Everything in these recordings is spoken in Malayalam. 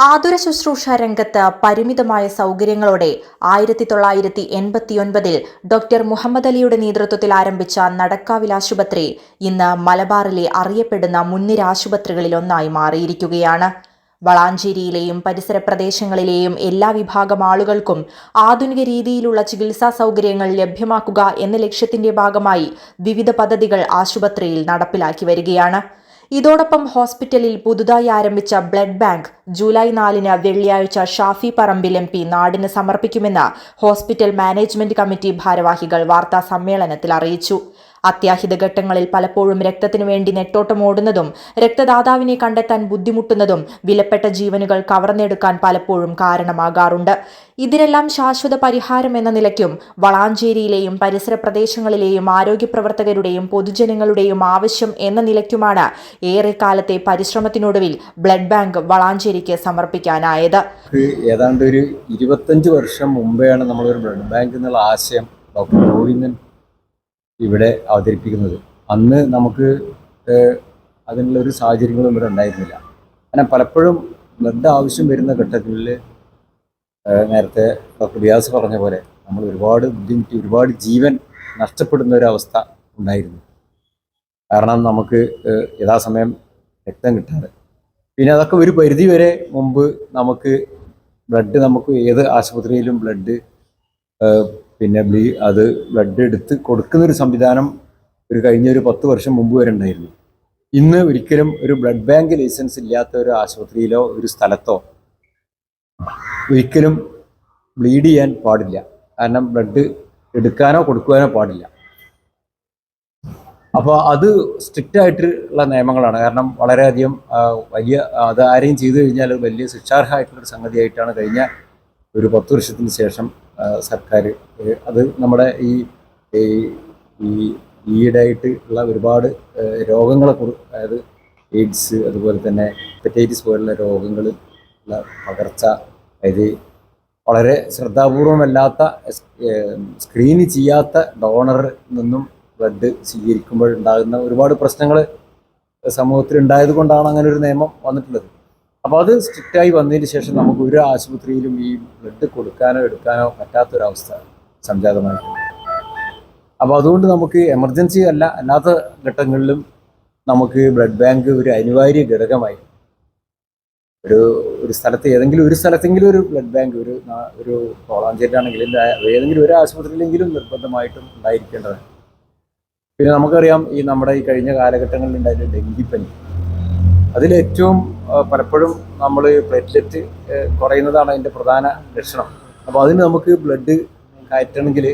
ആതുര ശുശ്രൂഷ രംഗത്ത് പരിമിതമായ സൗകര്യങ്ങളോടെ ആയിരത്തി തൊള്ളായിരത്തി എൺപത്തിയൊൻപതിൽ ഡോക്ടർ മുഹമ്മദ് അലിയുടെ നേതൃത്വത്തിൽ ആരംഭിച്ച നടക്കാവിൽ ആശുപത്രി ഇന്ന് മലബാറിലെ അറിയപ്പെടുന്ന മുൻനിര ആശുപത്രികളിലൊന്നായി മാറിയിരിക്കുകയാണ്. വളാഞ്ചേരിയിലെയും പരിസര പ്രദേശങ്ങളിലെയും എല്ലാ വിഭാഗം ആളുകൾക്കും ആധുനിക രീതിയിലുള്ള ചികിത്സാ സൗകര്യങ്ങൾ ലഭ്യമാക്കുക എന്ന ലക്ഷ്യത്തിന്റെ ഭാഗമായി വിവിധ പദ്ധതികൾ ആശുപത്രിയിൽ നടപ്പിലാക്കി വരികയാണ്. ഇതോടൊപ്പം ഹോസ്പിറ്റലിൽ പുതുതായി ആരംഭിച്ച ബ്ലഡ് ബാങ്ക് ജൂലൈ നാലിന് വെള്ളിയാഴ്ച ഷാഫി പറമ്പിൽ എം പി നാടിന് സമർപ്പിക്കുമെന്ന് ഹോസ്പിറ്റൽ മാനേജ്മെന്റ് കമ്മിറ്റി ഭാരവാഹികൾ വാർത്താ സമ്മേളനത്തിൽ അറിയിച്ചു. അത്യാഹിത ഘട്ടങ്ങളിൽ പലപ്പോഴും രക്തത്തിനു വേണ്ടി നെട്ടോട്ടമോടുന്നതും രക്തദാതാവിനെ കണ്ടെത്താൻ ബുദ്ധിമുട്ടുന്നതും വിലപ്പെട്ട ജീവനുകൾ കവർന്നെടുക്കാൻ പലപ്പോഴും കാരണമാകാറുണ്ട്. ഇതിനെല്ലാം ശാശ്വത പരിഹാരം എന്ന നിലയ്ക്കും വളാഞ്ചേരിയിലെയും പരിസര പ്രദേശങ്ങളിലെയും ആരോഗ്യ പ്രവർത്തകരുടെയും പൊതുജനങ്ങളുടെയും ആവശ്യം എന്ന നിലയ്ക്കുമാണ് ഏറെക്കാലത്തെ പരിശ്രമത്തിനൊടുവിൽ ബ്ലഡ് ബാങ്ക് വളാഞ്ചേരിക്ക് സമർപ്പിക്കാനായത്. ഏതാണ്ട് ഒരു ഇരുപത്തഞ്ച് വർഷം മുമ്പെയാണ് നമ്മളൊരു ബ്ലഡ് ബാങ്ക് എന്നുള്ള ആശയം ഡോക്ടർ ഗോവിന്ദൻ ഇവിടെ അവതരിപ്പിക്കുന്നത്. അന്ന് നമുക്ക് അതിനുള്ള ഒരു സാഹചര്യങ്ങളും ഇവിടെ ഉണ്ടായിരുന്നില്ല. അങ്ങനെ പലപ്പോഴും ബ്ലഡ് ആവശ്യം വരുന്ന ഘട്ടങ്ങളിൽ നേരത്തെ ഡോക്ടർ വ്യാസ് പറഞ്ഞ പോലെ നമ്മൾ ഒരുപാട് ബുദ്ധിമുട്ടി ഒരുപാട് ജീവൻ നഷ്ടപ്പെടുന്ന ഒരവസ്ഥ ഉണ്ടായിരുന്നു. കാരണം നമുക്ക് യഥാസമയം രക്തം കിട്ടാതെ. പിന്നെ അതൊക്കെ ഒരു പരിധി വരെ മുമ്പ് നമുക്ക് ബ്ലഡ് നമുക്ക് ഏത് ആശുപത്രിയിലും ബ്ലഡ് പിന്നെ ബ്ലീ അത് ബ്ലഡ് എടുത്ത് കൊടുക്കുന്ന ഒരു സംവിധാനം ഒരു കഴിഞ്ഞ ഒരു പത്ത് വർഷം മുമ്പ് വരെ ഉണ്ടായിരുന്നു. ഇന്ന് ഒരിക്കലും ഒരു ബ്ലഡ് ബാങ്ക് ലൈസൻസ് ഇല്ലാത്ത ഒരു ആശുപത്രിയിലോ ഒരു സ്ഥലത്തോ ഒരിക്കലും ബ്ലീഡ് ചെയ്യാൻ പാടില്ല. കാരണം ബ്ലഡ് എടുക്കാനോ കൊടുക്കുവാനോ പാടില്ല. അപ്പോൾ അത് സ്ട്രിക്റ്റ് ആയിട്ടുള്ള നിയമങ്ങളാണ്. കാരണം വളരെയധികം വലിയ അത് ആരെയും ചെയ്തു കഴിഞ്ഞാൽ വലിയ ശിക്ഷാർഹമായിട്ടുള്ളൊരു സംഗതിയായിട്ടാണ് കഴിഞ്ഞ ഒരു പത്ത് വർഷത്തിന് ശേഷം സർക്കാർ അത് നമ്മുടെ ഈ ഈ ഈയിടെയായിട്ട് ഉള്ള ഒരുപാട് ഏ, കുറി അതായത് എയ്ഡ്സ് അതുപോലെ തന്നെ ഹെപ്പറ്റൈറ്റിസ് പോലുള്ള രോഗങ്ങൾ ഉള്ള പകർച്ച അതായത് വളരെ ശ്രദ്ധാപൂർവമല്ലാത്ത സ്ക്രീന് ചെയ്യാത്ത ഡോണറിൽ നിന്നും ബ്ലഡ് സ്വീകരിക്കുമ്പോഴുണ്ടാകുന്ന ഒരുപാട് പ്രശ്നങ്ങൾ സമൂഹത്തിൽ ഉണ്ടായത് കൊണ്ടാണ് അങ്ങനെ ഒരു നിയമം വന്നിട്ടുള്ളത്. അപ്പോൾ അത് സ്ട്രിക്റ്റായി വന്നതിന് ശേഷം നമുക്ക് ഒരു ആശുപത്രിയിലും ഈ ബ്ലഡ് കൊടുക്കാനോ എടുക്കാനോ പറ്റാത്തൊരവസ്ഥ സംജാതമായിട്ടുണ്ട് അപ്പോൾ അതുകൊണ്ട് നമുക്ക് എമർജൻസി അല്ല അല്ലാത്ത ഘട്ടങ്ങളിലും നമുക്ക് ബ്ലഡ് ബാങ്ക് ഒരു അനിവാര്യ ഘടകമായി. ഒരു ഒരു സ്ഥലത്ത് ഏതെങ്കിലും ഒരു സ്ഥലത്തെങ്കിലും ഒരു ബ്ലഡ് ബാങ്ക് ഒരു ഒരു കോളാഞ്ചേരിയാണെങ്കിലും ഏതെങ്കിലും ഒരു ആശുപത്രിയിലെങ്കിലും നിർബന്ധമായിട്ടും ഉണ്ടായിരിക്കേണ്ടതാണ്. പിന്നെ നമുക്കറിയാം ഈ നമ്മുടെ ഈ കഴിഞ്ഞ കാലഘട്ടങ്ങളിൽ ഉണ്ടായിരുന്ന ഡെങ്കിപ്പനി. അതിലേറ്റവും പലപ്പോഴും നമ്മൾ പ്ലേറ്റ്ലെറ്റ് കുറയുന്നതാണ് അതിന്റെ പ്രധാന ലക്ഷണം. അപ്പോൾ അതിന് നമുക്ക് ബ്ലഡ് കയറ്റണമെങ്കിൽ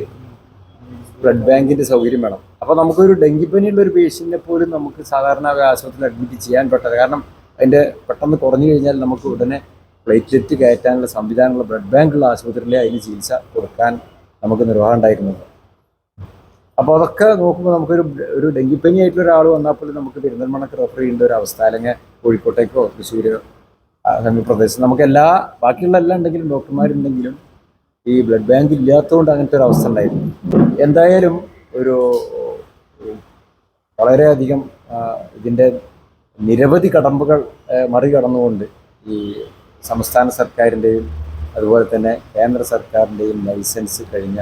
ബ്ലഡ് ബാങ്കിന്റെ സൗകര്യം വേണം. അപ്പോൾ നമുക്കൊരു ഡെങ്കിപ്പനിയുള്ള ഒരു പേഷ്യന്റിനെ പോലും നമുക്ക് സാധാരണ ആശുപത്രിയിൽ അഡ്മിറ്റ് ചെയ്യാൻ പറ്റാതെ കാരണം അതിന്റെ പെട്ടെന്ന് കുറഞ്ഞു കഴിഞ്ഞാൽ നമുക്ക് ഉടനെ പ്ലേറ്റ്ലെറ്റ് കയറ്റാനുള്ള സംവിധാനമുള്ള ബ്ലഡ് ബാങ്കുള്ള ആശുപത്രിയിലെ അതിന് ചികിത്സ കൊടുക്കാൻ നമുക്ക് നിർവാഹം ഉണ്ടായിരുന്നത് അപ്പോൾ അതൊക്കെ നോക്കുമ്പോൾ നമുക്കൊരു ഒരു ഡെങ്കിപ്പനി ആയിട്ടുള്ള ഒരാൾ വന്നാൽ പോലും നമുക്ക് പെരിന്തൽമണ്ണക്ക് റെഫർ ചെയ്യേണ്ട ഒരു അവസ്ഥ. അല്ലെങ്കിൽ കോഴിക്കോട്ടേക്കോ തൃശ്ശൂരോ ആ സമീപപ്രദേശം നമുക്ക് എല്ലാ ബാക്കിയുള്ള എല്ലാം ഉണ്ടെങ്കിലും ഡോക്ടർമാരുണ്ടെങ്കിലും ഈ ബ്ലഡ് ബാങ്ക് ഇല്ലാത്തതുകൊണ്ട് അങ്ങനത്തെ ഒരു അവസ്ഥ ഉണ്ടായിരുന്നു. എന്തായാലും ഒരു വളരെയധികം ഇതിന്റെ നിരവധി കടമ്പുകൾ മറികടന്നുകൊണ്ട് ഈ സംസ്ഥാന സർക്കാരിന്റെയും അതുപോലെ തന്നെ കേന്ദ്ര സർക്കാരിന്റെയും ലൈസൻസ് കഴിഞ്ഞ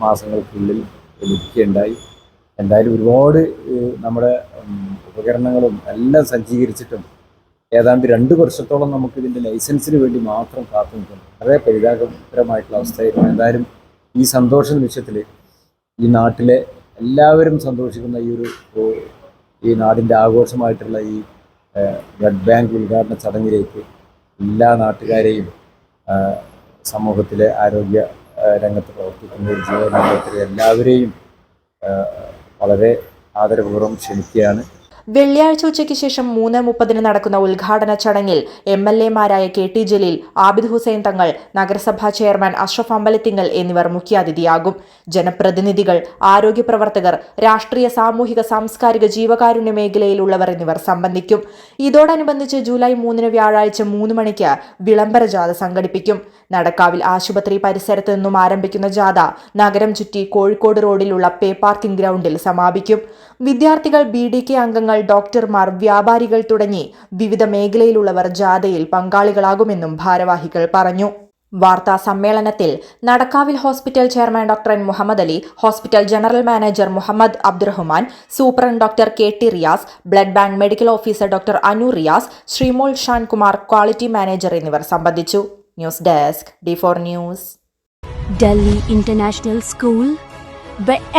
മാസങ്ങൾക്കുള്ളിൽ ലഭിക്കുകയുണ്ടായി. എന്തായാലും ഒരുപാട് നമ്മുടെ ഉപകരണങ്ങളും എല്ലാം സജ്ജീകരിച്ചിട്ടും ഏതാണ്ട് രണ്ട് വർഷത്തോളം നമുക്ക് ഇതിന്റെ ലൈസൻസിന് വേണ്ടി മാത്രം കാത്തു നിൽക്കുന്നു. വളരെ പരിതാപകരമായിട്ടുള്ള അവസ്ഥയായിരുന്നു. എന്തായാലും ഈ സന്തോഷ നിമിഷത്തിൽ ഈ നാട്ടിലെ എല്ലാവരും സന്തോഷിക്കുന്ന ഈ ഒരു ഈ നാടിന്റെ ആഘോഷമായിട്ടുള്ള ഈ ബ്ലഡ് ബാങ്ക് ഉദ്ഘാടന ചടങ്ങിലേക്ക് എല്ലാ നാട്ടുകാരെയും സമൂഹത്തിലെ ആരോഗ്യ രംഗത്ത് പ്രവർത്തിക്കുന്ന ഒരു രംഗത്തിലെ എല്ലാവരെയും വളരെ ആദരപൂർവം ക്ഷണിക്കുകയാണ്. വെള്ളിയാഴ്ച ഉച്ചയ്ക്ക് ശേഷം മൂന്ന് മുപ്പതിന് നടക്കുന്ന ഉദ്ഘാടന ചടങ്ങിൽ എം എൽ എമാരായ കെ ടി ജലീൽ ആബിദ് ഹുസൈൻ തങ്ങൾ നഗരസഭാ ചെയർമാൻ അഷ്റഫ് അമ്പലത്തിങ്ങൽ എന്നിവർ മുഖ്യാതിഥിയാകും. ജനപ്രതിനിധികൾ ആരോഗ്യ പ്രവർത്തകർ രാഷ്ട്രീയ സാമൂഹിക സാംസ്കാരിക ജീവകാരുണ്യ മേഖലയിലുള്ളവർ എന്നിവർ സംബന്ധിക്കും. ഇതോടനുബന്ധിച്ച് ജൂലൈ മൂന്നിന് വ്യാഴാഴ്ച മൂന്ന് മണിക്ക് വിളംബര ജാഥ സംഘടിപ്പിക്കും. നടക്കാവിൽ ആശുപത്രി പരിസരത്ത് നിന്നും ആരംഭിക്കുന്ന ജാഥ നഗരം ചുറ്റി കോഴിക്കോട് റോഡിലുള്ള പേ പാർക്കിംഗ് ഗ്രൗണ്ടിൽ സമാപിക്കും. വിദ്യാർത്ഥികൾ ബി ഡി കെ അംഗങ്ങൾ ഡോക്ടർമാർ വ്യാപാരികൾ തുടങ്ങി വിവിധ മേഖലയിലുള്ളവർ ജാഥയിൽ പങ്കാളികളാകുമെന്നും ഭാരവാഹികൾ പറഞ്ഞു. വാർത്താ സമ്മേളനത്തിൽ നടക്കാവിൽ hospital chairman doctor N Muhammad Ali hospital general manager Muhammad Abdurahman superintendent doctor K T Riyas blood bank medical officer doctor Anu Riyas Sreemol Shankumar quality manager എന്നിവർ സംബന്ധിച്ചു. News desk D four news. Delhi international school where.